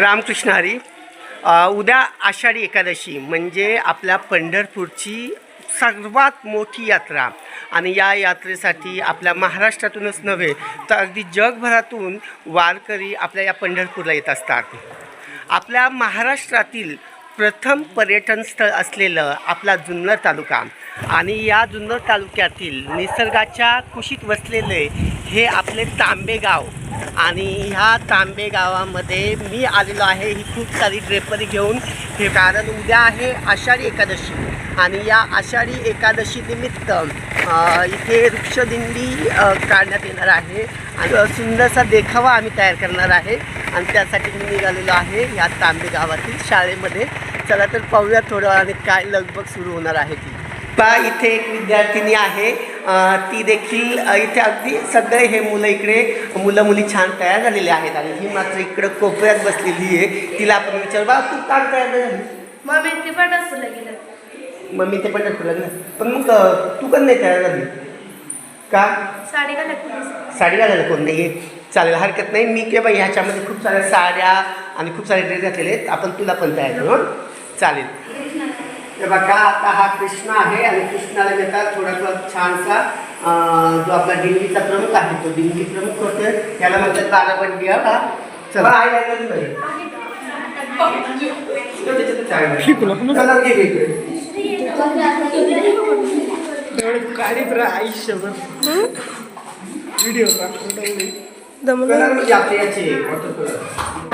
रामकृष्ण हरी उद्या आषाढी एकादशी म्हणजे आपल्या पंढरपूरची सर्वात मोठी यात्रा. आणि या यात्रेसाठी आपल्या महाराष्ट्रातूनच नव्हे तर अगदी जगभरातून वारकरी आपल्या या पंढरपूरला येत असतात. आपल्या महाराष्ट्रातील प्रथम पर्यटन स्थळ असलेलं आपला जुन्नर तालुका. आणि या जुन्नर तालुक्यातील निसर्गाच्या कुशीत वसलेले हे आपले तांबे गाव. आणि ह्या तांबे गावामध्ये मी आलेलो आहे. ही खूप सारी ड्रेपरी घेऊन. हे कारण उद्या आहे आषाढी एकादशी. आणि या आषाढी एकादशी निमित्त इथे वृक्षदिंडी काढण्यात येणार आहे. आणि सुंदरसा देखावा आम्ही तयार करणार आहे. आणि त्यासाठी मी निघालेलो आहे या तांबे गावातील शाळेमध्ये. चला तर पाहूया थोडं आणि काय लगबग सुरू होणार आहे ती. पा इथे एक विद्यार्थिनी आहे. ती देखील इथे अगदी सगळे हे मुलं इकडे मुलं मुली छान तयार झालेले आहेत आणि ही मात्र इकडं कोपऱ्यात बसलेली आहे. तिला आपण विचार बा तू का तयार झाली? मग मी ती पंढरपूरला गेलं मम्मी ते पण लागलं पण मग तू पण नाही तयार झाली? का? साडी घालत पोलीस साडी घालायला कोण नाही चालेल हरकत नाही. मी किंवा ह्याच्यामध्ये खूप साऱ्या साड्या आणि खूप सारे ड्रेस घातलेले आहेत. आपण तुला पण तयार करू हं? चालेल. हे बघा आता हा कृष्ण आहे आणि कृष्णाला घेतात थोडासा छानसा जो आपला दिंडीचा प्रमुख आहे तो दिंडी प्रमुख होते त्याला म्हणतात बाराबंडी हा. का चला आई लागली नाही चला घे म्हणजे.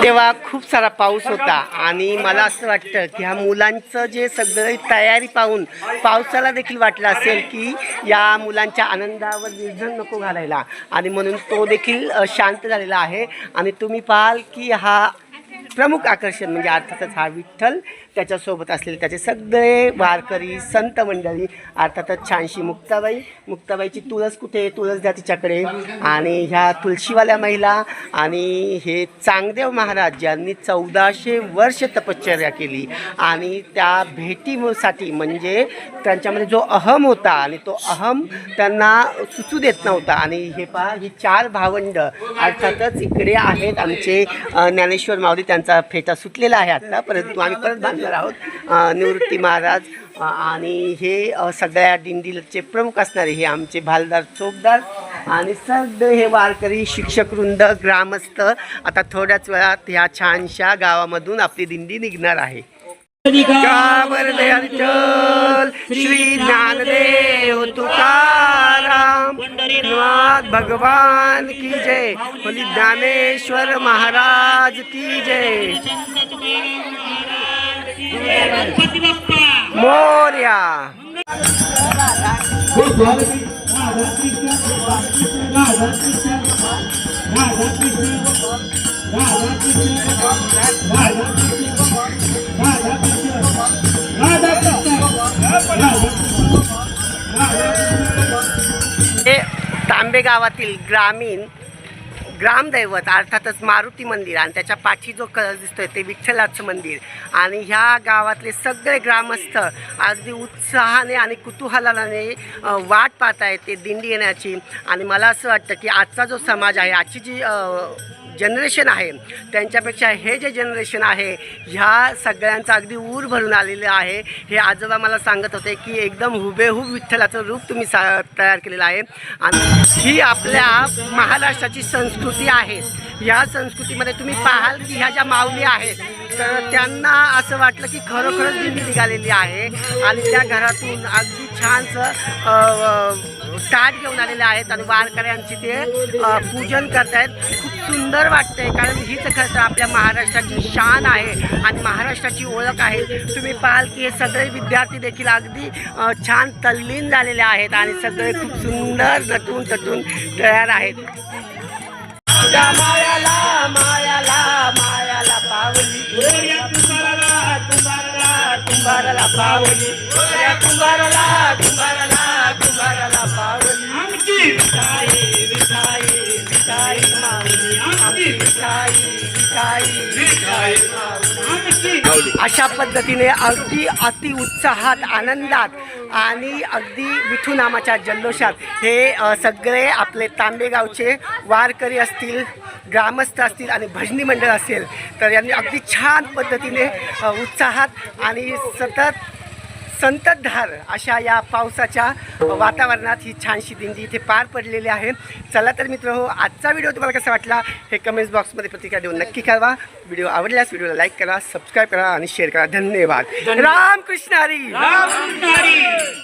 तेव्हा खूप सारा पाऊस होता आणि मला असं वाटतं की ह्या मुलांचं जे सगळं तयारी पाहून पावसाला देखील वाटलं असेल की या मुलांच्या आनंदावर निर्धन नको घालायला. आणि म्हणून तो देखील शांत झालेला आहे. आणि तुम्ही पाहाल की हा प्रमुख आकर्षण म्हणजे अर्थातच हा विठ्ठल त्याच्यासोबत असलेले त्याचे सगळे वारकरी संत मंडळी अर्थातच छानशी मुक्ताबाई. मुक्ताबाईची तुळस कुठे आहे? तुळस द्या तिच्याकडे. आणि ह्या तुळशीवाल्या महिला आणि हे चांगदेव महाराज ज्यांनी चौदाशे वर्ष तपश्चर्या केली. आणि त्या भेटीसाठी म्हणजे त्यांच्यामध्ये जो अहम होता आणि तो अहम त्यांना सुचू देत नव्हता. आणि हे पहा ही चार भावंड अर्थातच इकडे आहेत आमचे ज्ञानेश्वर माऊली त्यांचा फेटा सुटलेला आहे आता. परंतु आम्ही परत बांधणार आहोत निवृत्ती महाराज. आणि हे सगळ्या दिंडीचे प्रमुख असणारे हे आमचे भालदार चोपदार आणि सगळे हे वारकरी शिक्षक वृंद ग्रामस्थ. आता थोड्याच वेळात ह्या छानशा गावामधून आपली दिंडी निघणार आहे. श्री ज्ञानदेव तुकाराम पंढरीनाथ भगवान की जय बोली ज्ञानेश्वर महाराज की जय मोर्या हे आंबेगावातील ग्रामीण ग्रामदैवत अर्थातच मारुती मंदिर आणि त्याच्या पाठी जो कलर दिसतोय ते विठ्ठलाचं मंदिर. आणि ह्या गावातले सगळे ग्रामस्थ अगदी उत्साहाने आणि कुतूहलाने वाट पाहत आहेत ते दिंडी येण्याची. आणि मला असं वाटतं की आजचा जो समाज आहे आजची जी जनरेशन आहे. त्यांच्यापेक्षा हे जे जनरेशन आहे ह्या सगळ्यांचं अगदी ऊर भरून आलेलं आहे. हे आजोबा मला सांगत होते की एकदम हुबेहूब विठ्ठलाचं रूप तुम्ही सा तयार केलेलं आहे. आणि ही आपल्या महाराष्ट्राची संस्कृती आहे. ह्या संस्कृतीमध्ये तुम्ही पाहाल की ह्या ज्या माऊली आहेत तर त्यांना असं वाटलं की खरोखरच दिंडी निघालेली आहे. आणि त्या घरातून अगदी छानसं ताट घेऊन आलेले आहेत. आणि वारकऱ्यांची ते पूजन करतायत. खूप सुंदर वाटतंय. कारण हीच खरं तर आपल्या महाराष्ट्राची शान आहे आणि महाराष्ट्राची ओळख आहे. तुम्ही पाहाल की हे सगळे विद्यार्थी देखील अगदी छान तल्लीन झालेले आहेत आणि सगळे खूप सुंदर नटून तटून तयार आहेत. मायाला मायाला मायाला पावली. अशा पद्धतीने अगदी अति उत्साहात आनंदात आणि अगदी विठू नामाच्या जल्लोषात हे सगळे आपले तांबेगावचे वारकरी असतील ग्रामस्थ असतील आणि भजनी मंडळ असेल तर यांनी अगदी छान पद्धतीने उत्साहात आणि सतत संततधार अशा या पावसाच्या वातावरणात ही छानशी दिंडी इथे पार पडलेली आहे. चला तर मित्र हो आजचा व्हिडिओ तुम्हाला कसा वाटला हे कमेंट्स बॉक्समध्ये प्रतिक्रिया देऊन नक्की कळवा. व्हिडिओ आवडल्यास व्हिडिओला लाईक करा सबस्क्राईब करा आणि शेअर करा. धन्यवाद. रामकृष्ण हरी! राम